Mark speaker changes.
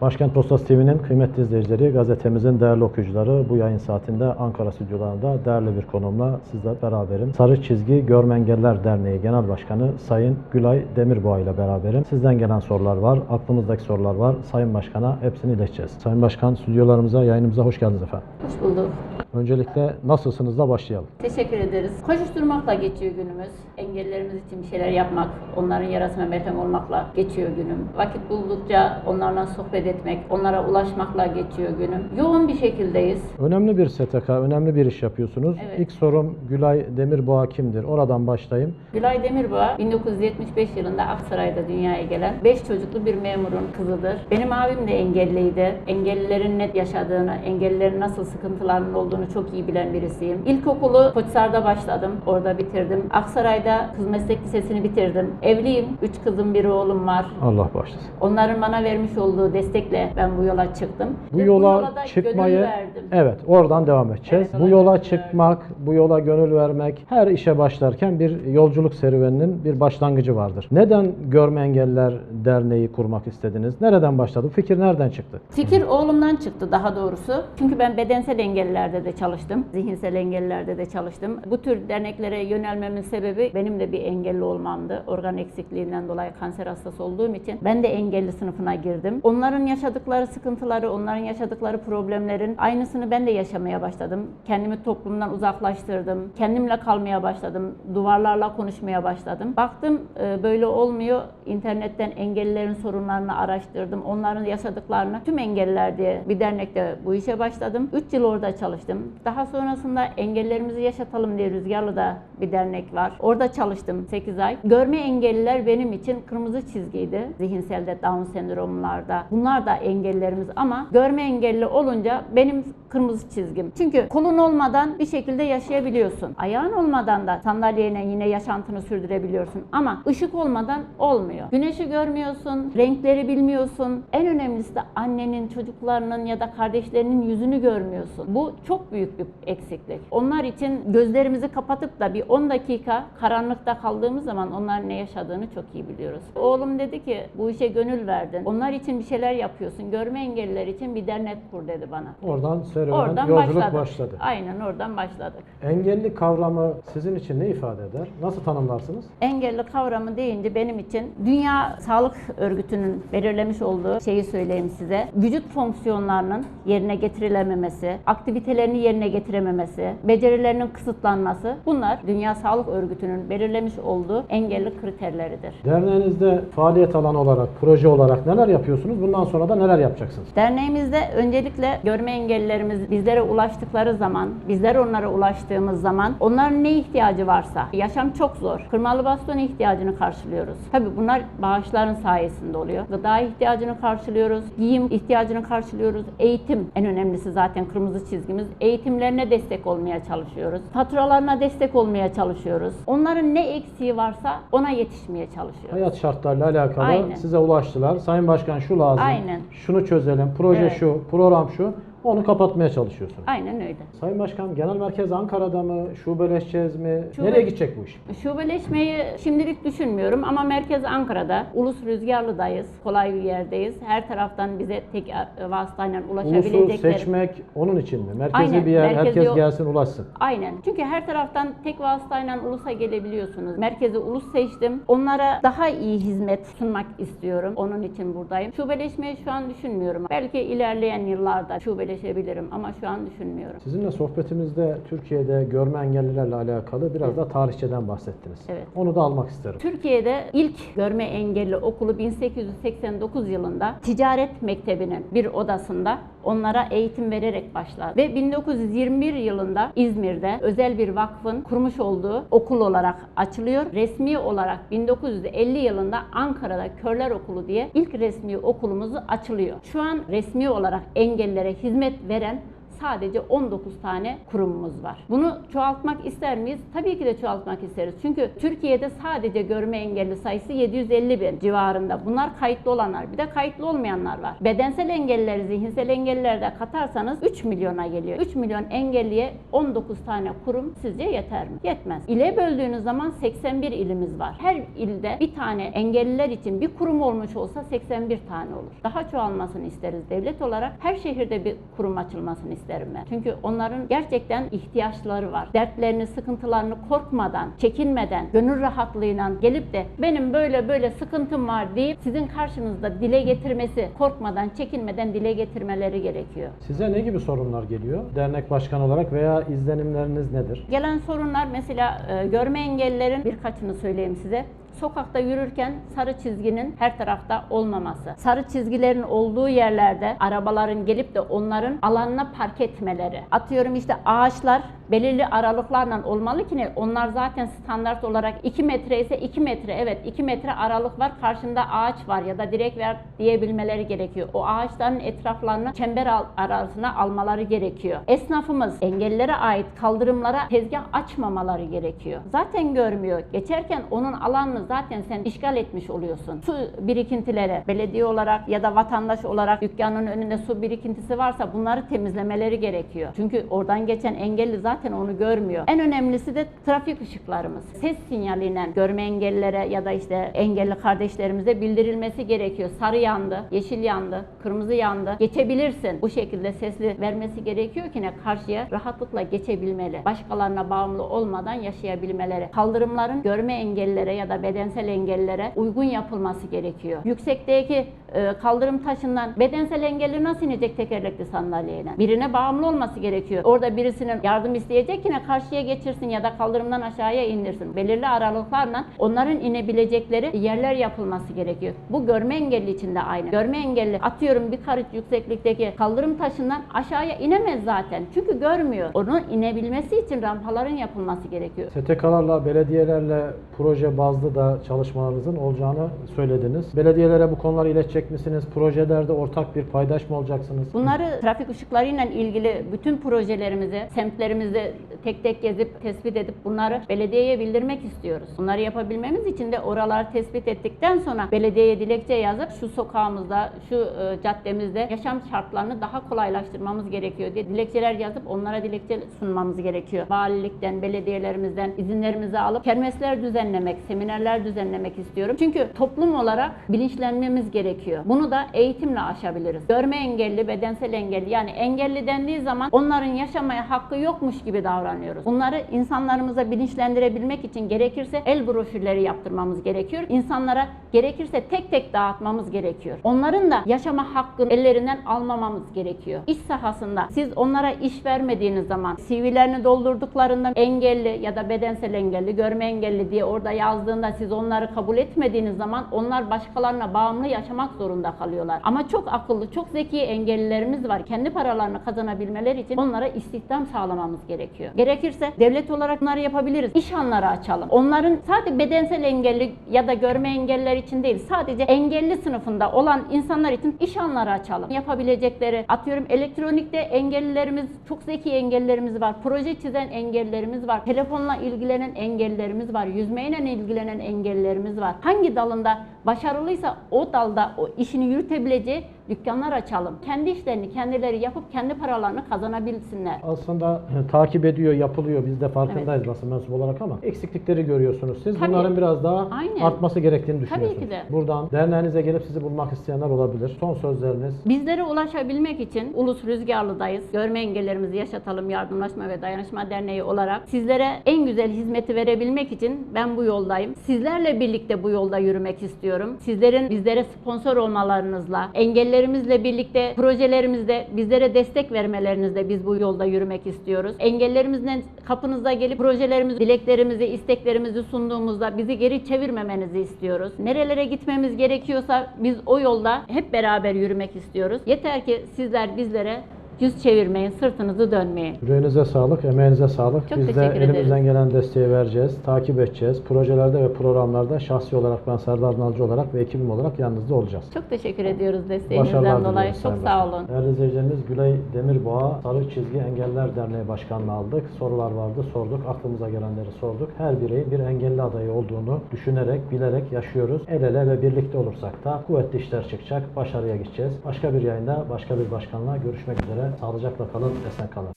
Speaker 1: Başkent Postası TV'nin kıymetli izleyicileri, gazetemizin değerli okuyucuları bu yayın saatinde Ankara stüdyolarında değerli bir konumla sizle beraberim. Sarı Çizgi Görme Engeller Derneği Genel Başkanı Sayın Gülay Demirboğa ile beraberim. Sizden gelen sorular var, aklımızdaki sorular var. Sayın Başkan'a hepsini ileteceğiz. Sayın Başkan stüdyolarımıza, yayınımıza hoş geldiniz efendim.
Speaker 2: Hoş bulduk.
Speaker 1: Öncelikle nasılsınız da başlayalım.
Speaker 2: Teşekkür ederiz. Koşuşturmakla geçiyor günümüz. Engellerimiz için bir şeyler yapmak, onların yarasına merhem olmakla geçiyor günüm. Vakit buldukça onlarla sohbet etmek, onlara ulaşmakla geçiyor günüm. Yoğun bir şekildeyiz.
Speaker 1: Önemli bir STK, önemli bir iş yapıyorsunuz.
Speaker 2: Evet.
Speaker 1: İlk sorum Gülay Demirboğa kimdir? Oradan başlayayım.
Speaker 2: Gülay Demirboğa 1975 yılında Aksaray'da dünyaya gelen 5 çocuklu bir memurun kızıdır. Benim abim de engelliydi. Engellilerin ne yaşadığını, engellilerin nasıl sıkıntılarının olduğunu çok iyi bilen birisiyim. İlkokulu Koçsar'da başladım. Orada bitirdim. Aksaray'da Kız Meslek Lisesi'ni bitirdim. Evliyim. 3 kızım, bir oğlum var.
Speaker 1: Allah başlasın.
Speaker 2: Onların bana vermiş olduğu destekle ben bu yola çıktım.
Speaker 1: Bu
Speaker 2: Ve
Speaker 1: yola,
Speaker 2: da gönül
Speaker 1: çıkmayı
Speaker 2: verdim.
Speaker 1: evet oradan devam edeceğiz.
Speaker 2: Evet,
Speaker 1: bu
Speaker 2: yola
Speaker 1: yola çıkmak, bu yola gönül vermek her işe başlarken bir yolculuk serüveninin bir başlangıcı vardır. Neden Görme Engeller Derneği kurmak istediniz? Nereden başladı? Bu fikir nereden çıktı?
Speaker 2: Fikir oğlumdan çıktı daha doğrusu. Çünkü ben bedensel engellilerde de çalıştım. Zihinsel engellilerde de çalıştım. Bu tür derneklere yönelmemin sebebi benim de bir engelli olmamdı. Organ eksikliğinden dolayı kanser hastası olduğum için ben de engelli sınıfına girdim. Onların yaşadıkları sıkıntıları, onların yaşadıkları problemlerin aynısını ben de yaşamaya başladım. Kendimi toplumdan uzaklaştırdım. Kendimle kalmaya başladım. Duvarlarla konuşmaya başladım. Baktım e, böyle olmuyor. İnternetten engellilerin sorunlarını araştırdım. Onların yaşadıklarını tüm engelliler diye bir dernekte bu işe başladım. 3 yıl orada çalıştım. Daha sonrasında engellerimizi yaşatalım diye Rüzgarlı'da bir dernek var. Orada çalıştım 8 ay. Görme engelliler benim için kırmızı çizgiydi. Zihinselde Down sendromlarda. Bunlar da engellerimiz ama görme engelli olunca benim kırmızı çizgim. Çünkü kolun olmadan bir şekilde yaşayabiliyorsun. Ayağın olmadan da sandalyeyle yine yaşantını sürdürebiliyorsun. Ama ışık olmadan olmuyor. Güneşi görmüyorsun, renkleri bilmiyorsun. En önemlisi de annenin, çocuklarının ya da kardeşlerinin yüzünü görmüyorsun. Bu çok büyük bir eksiklik. Onlar için gözlerimizi kapatıp da bir 10 dakika karanlıkta kaldığımız zaman onların ne yaşadığını çok iyi biliyoruz. Oğlum dedi ki bu işe gönül verdin. Onlar için bir şeyler yapıyorsun. Görme engelliler için bir dernek kur dedi bana.
Speaker 1: Oradan serüven,
Speaker 2: Oradan
Speaker 1: yolculuk
Speaker 2: başladık.
Speaker 1: başladı.
Speaker 2: Aynen oradan başladık.
Speaker 1: Engelli kavramı sizin için ne ifade eder? Nasıl tanımlarsınız?
Speaker 2: Engelli kavramı deyince benim için Dünya Sağlık Örgütü'nün belirlemiş olduğu şeyi söyleyeyim size. Vücut fonksiyonlarının yerine getirilememesi, aktivitelerini yerine getirememesi, becerilerinin kısıtlanması bunlar Dünya Sağlık Örgütü'nün belirlemiş olduğu engelli kriterleridir.
Speaker 1: Derneğinizde faaliyet alanı olarak, proje olarak neler yapıyorsunuz? Bundan sonra da neler yapacaksınız?
Speaker 2: Derneğimizde öncelikle görme engellilerimiz bizlere ulaştıkları zaman, bizler onlara ulaştığımız zaman onların ne ihtiyacı varsa, yaşam çok zor. Kırmalı baston ihtiyacını karşılıyoruz. Tabii bunlar bağışların sayesinde oluyor. Gıda ihtiyacını karşılıyoruz, giyim ihtiyacını karşılıyoruz, eğitim en önemlisi zaten kırmızı çizgimiz. Eğitimlerine destek olmaya çalışıyoruz. Faturalarına destek olmaya çalışıyoruz. Onların ne eksiği varsa ona yetişmeye çalışıyoruz.
Speaker 1: Hayat şartlarıyla alakalı
Speaker 2: Aynen.
Speaker 1: size ulaştılar. Sayın Başkan şu lazım,
Speaker 2: Aynen.
Speaker 1: şunu çözelim, proje
Speaker 2: Evet.
Speaker 1: şu, program şu. Onu kapatmaya çalışıyorsunuz.
Speaker 2: Aynen öyle.
Speaker 1: Sayın Başkan genel merkez Ankara'da mı? Şubeleşeceğiz mi?
Speaker 2: Şube-
Speaker 1: Nereye gidecek bu iş?
Speaker 2: Şubeleşmeyi şimdilik düşünmüyorum ama merkez Ankara'da. Ulus Rüzgarlı'dayız. Kolay bir yerdeyiz. Her taraftan bize tek e, vasıtayla
Speaker 1: Ulusu
Speaker 2: ulaşabilecekleri.
Speaker 1: seçmek onun için mi? Merkezi
Speaker 2: Aynen,
Speaker 1: bir yer,
Speaker 2: merkezi
Speaker 1: herkes
Speaker 2: o-
Speaker 1: gelsin ulaşsın.
Speaker 2: Aynen. Çünkü her taraftan tek vasıtayla ulusa gelebiliyorsunuz. Merkezi ulus seçtim. Onlara daha iyi hizmet sunmak istiyorum. Onun için buradayım. Şubeleşmeyi şu an düşünmüyorum. Belki ilerleyen yıllarda şubeleşebilirim ama şu an düşünmüyorum.
Speaker 1: Sizinle sohbetimizde Türkiye'de görme engellilerle alakalı biraz da tarihçeden bahsettiniz.
Speaker 2: Evet.
Speaker 1: Onu da almak isterim.
Speaker 2: Türkiye'de ilk görme engelli okulu 1889 yılında ticaret mektebinin bir odasında onlara eğitim vererek başladı. Ve 1921 yılında İzmir'de özel bir vakfın kurmuş olduğu okul olarak açılıyor. Resmi olarak 1950 yılında Ankara'da Körler Okulu diye ilk resmi okulumuzu açılıyor. Şu an resmi olarak engellilere hizmet hizmet veren sadece 19 tane kurumumuz var. Bunu çoğaltmak ister miyiz? Tabii ki de çoğaltmak isteriz. Çünkü Türkiye'de sadece görme engelli sayısı 750 bin civarında. Bunlar kayıtlı olanlar. Bir de kayıtlı olmayanlar var. Bedensel engellileri, zihinsel engellileri de katarsanız 3 milyona geliyor. 3 milyon engelliye 19 tane kurum sizce yeter mi? Yetmez. İle böldüğünüz zaman 81 ilimiz var. Her ilde bir tane engelliler için bir kurum olmuş olsa 81 tane olur. Daha çoğalmasını isteriz devlet olarak. Her şehirde bir kurum açılmasını isterim ben. Çünkü onların gerçekten ihtiyaçları var. Dertlerini, sıkıntılarını korkmadan, çekinmeden, gönül rahatlığıyla gelip de benim böyle böyle sıkıntım var deyip sizin karşınızda dile getirmesi, korkmadan, çekinmeden dile getirmeleri gerekiyor.
Speaker 1: Size ne gibi sorunlar geliyor? Dernek başkanı olarak veya izlenimleriniz nedir?
Speaker 2: Gelen sorunlar mesela e, görme engellilerin birkaçını söyleyeyim size. Sokakta yürürken sarı çizginin her tarafta olmaması. Sarı çizgilerin olduğu yerlerde arabaların gelip de onların alanına park etmeleri. Atıyorum işte ağaçlar belirli aralıklarla olmalı ki ne? onlar zaten standart olarak 2 metre ise 2 metre evet 2 metre aralık var karşında ağaç var ya da direk ver diyebilmeleri gerekiyor. O ağaçların etraflarını çember arasına almaları gerekiyor. Esnafımız engellilere ait kaldırımlara tezgah açmamaları gerekiyor. Zaten görmüyor. Geçerken onun alanını zaten sen işgal etmiş oluyorsun. Su birikintileri belediye olarak ya da vatandaş olarak dükkanın önünde su birikintisi varsa bunları temizlemeleri gerekiyor. Çünkü oradan geçen engelli zaten onu görmüyor. En önemlisi de trafik ışıklarımız. Ses sinyaliyle görme engellilere ya da işte engelli kardeşlerimize bildirilmesi gerekiyor. Sarı yandı, yeşil yandı, kırmızı yandı. Geçebilirsin. Bu şekilde sesli vermesi gerekiyor ki ne karşıya rahatlıkla geçebilmeli. Başkalarına bağımlı olmadan yaşayabilmeleri. Kaldırımların görme engellilere ya da bedensel engellilere uygun yapılması gerekiyor. Yüksekteki kaldırım taşından bedensel engelli nasıl inecek tekerlekli sandalyeyle? Birine bağımlı olması gerekiyor. Orada birisinin yardım isteyecek ki ne karşıya geçirsin ya da kaldırımdan aşağıya indirsin. Belirli aralıklarla onların inebilecekleri yerler yapılması gerekiyor. Bu görme engelli için de aynı. Görme engelli atıyorum bir karış yükseklikteki kaldırım taşından aşağıya inemez zaten. Çünkü görmüyor. Onun inebilmesi için rampaların yapılması gerekiyor.
Speaker 1: STK'larla, belediyelerle proje bazlı da çalışmalarınızın olacağını söylediniz. Belediyelere bu konuları iletecek misiniz? Projelerde ortak bir paydaş mı olacaksınız?
Speaker 2: Bunları trafik ışıklarıyla ilgili bütün projelerimizi semtlerimizde tek tek gezip tespit edip bunları belediyeye bildirmek istiyoruz. Bunları yapabilmemiz için de oraları tespit ettikten sonra belediyeye dilekçe yazıp şu sokağımızda, şu e, caddemizde yaşam şartlarını daha kolaylaştırmamız gerekiyor diye dilekçeler yazıp onlara dilekçe sunmamız gerekiyor. Valilikten, belediyelerimizden izinlerimizi alıp kermesler düzenlemek, seminerler düzenlemek istiyorum. Çünkü toplum olarak bilinçlenmemiz gerekiyor. Bunu da eğitimle aşabiliriz. Görme engelli, bedensel engelli yani engelli dendiği zaman onların yaşamaya hakkı yokmuş gibi davranıyoruz. Bunları insanlarımıza bilinçlendirebilmek için gerekirse el broşürleri yaptırmamız gerekiyor. İnsanlara gerekirse tek tek dağıtmamız gerekiyor. Onların da yaşama hakkını ellerinden almamamız gerekiyor. İş sahasında siz onlara iş vermediğiniz zaman CV'lerini doldurduklarında engelli ya da bedensel engelli, görme engelli diye orada yazdığında siz onları kabul etmediğiniz zaman onlar başkalarına bağımlı yaşamak zorunda kalıyorlar. Ama çok akıllı, çok zeki engellilerimiz var. Kendi paralarını kazanabilmeleri için onlara istihdam sağlamamız gerekiyor. Gerekirse devlet olarak bunları yapabiliriz. İş hanları açalım. Onların sadece bedensel engelli ya da görme engelliler için değil, sadece engelli sınıfında olan insanlar için iş hanları açalım. Yapabilecekleri, atıyorum elektronikte engellilerimiz, çok zeki engellilerimiz var. Proje çizen engellilerimiz var. Telefonla ilgilenen engellilerimiz var. Yüzmeyle ilgilenen engellilerimiz var. Hangi dalında başarılıysa o dalda o işini yürütebileceği dükkanlar açalım. Kendi işlerini kendileri yapıp kendi paralarını kazanabilsinler.
Speaker 1: Aslında e, takip ediyor, yapılıyor. Biz de farkındayız basın mensubu olarak ama eksiklikleri görüyorsunuz siz.
Speaker 2: Tabii.
Speaker 1: Bunların biraz daha
Speaker 2: Aynen.
Speaker 1: artması gerektiğini
Speaker 2: Tabii
Speaker 1: düşünüyorsunuz.
Speaker 2: ki de.
Speaker 1: Buradan derneğinize gelip sizi bulmak isteyenler olabilir. Son sözleriniz.
Speaker 2: Bizlere ulaşabilmek için Ulus Rüzgarlı'dayız. Görme engellerimizi yaşatalım Yardımlaşma ve Dayanışma Derneği olarak sizlere en güzel hizmeti verebilmek için ben bu yoldayım. Sizlerle birlikte bu yolda yürümek istiyorum. Sizlerin bizlere sponsor olmalarınızla, engellerimizle birlikte projelerimizde bizlere destek vermelerinizle biz bu yolda yürümek istiyoruz. Engellerimizle kapınıza gelip projelerimizi, dileklerimizi, isteklerimizi sunduğumuzda bizi geri çevirmemenizi istiyoruz. Nerelere gitmemiz gerekiyorsa biz o yolda hep beraber yürümek istiyoruz. Yeter ki sizler bizlere Yüz çevirmeyin, sırtınızı dönmeyin.
Speaker 1: Yüreğinize sağlık, emeğinize sağlık.
Speaker 2: Çok
Speaker 1: Biz de
Speaker 2: teşekkür
Speaker 1: elimizden
Speaker 2: ederiz.
Speaker 1: gelen desteği vereceğiz, takip edeceğiz. Projelerde ve programlarda şahsi olarak ben Serdar Nalcı olarak ve ekibim olarak yanınızda olacağız.
Speaker 2: Çok teşekkür ediyoruz desteğinizden dolayı. Çok
Speaker 1: Sayın
Speaker 2: sağ olun.
Speaker 1: Değerli izleyicilerimiz Gülay Demirboğa Sarı Çizgi Engeller Derneği Başkanlığı aldık. Sorular vardı, sorduk. Aklımıza gelenleri sorduk. Her bireyin bir engelli adayı olduğunu düşünerek, bilerek yaşıyoruz. El ele ve birlikte olursak da kuvvetli işler çıkacak, başarıya gideceğiz. Başka bir yayında, başka bir başkanla görüşmek üzere. Sağlıcakla kalın, esen kalın.